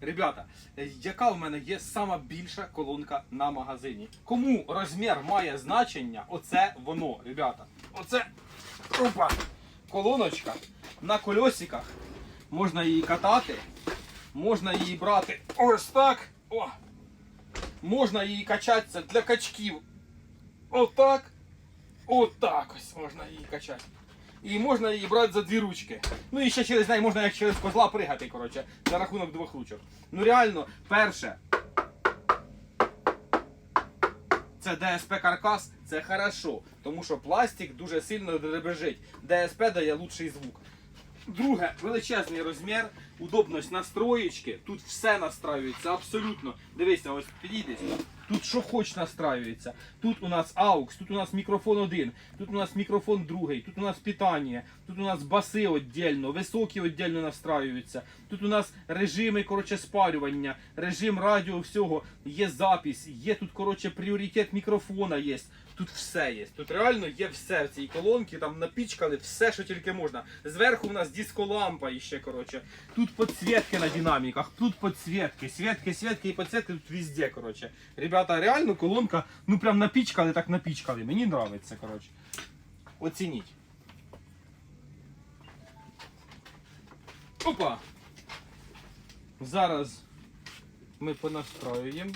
Ребята, е, яка в мене є сама більша колонка на магазині? Кому розмір має значення? Оце воно, ребята. Оце опа, колоночка на кольосиках. Можна її катати, можна її брати ось так. О! Можна її качатися для качків. Отак. Отак ось можна її качати. І можна її брати за дві ручки. Ну і ще через неї можна як через козла пригати, коротше, за рахунок двох ручок. Ну реально, перше. Це ДСП каркас, це хорошо, тому що пластик дуже сильно дребежить. ДСП дає лучший звук. Друге, величезний розмір, удобність настроєчки. Тут все настраюється абсолютно. Дивися, ось підійди. Тут що хоч настраюється. Тут у нас AUX, тут у нас мікрофон один, тут у нас мікрофон другий, тут у нас питання, тут у нас баси віддільно, високі віддільно настраюються. Тут у нас режими коротше, спарювання, режим радіо, всього, є запись, є тут коротше, пріоритет мікрофона є. Тут все є. Тут реально є все в цій колонці, там напічкали все, що тільки можна. Зверху у нас дисколампа іще, коротше. Тут підсвітки на динаміках, тут подсветки, светки, светки і подсветки тут везде, коротше. Ребята, реально колонка, ну прям напічкали, так напічкали. Мені подобається, коротше. Оцініть. Опа! Зараз ми понастроюємо.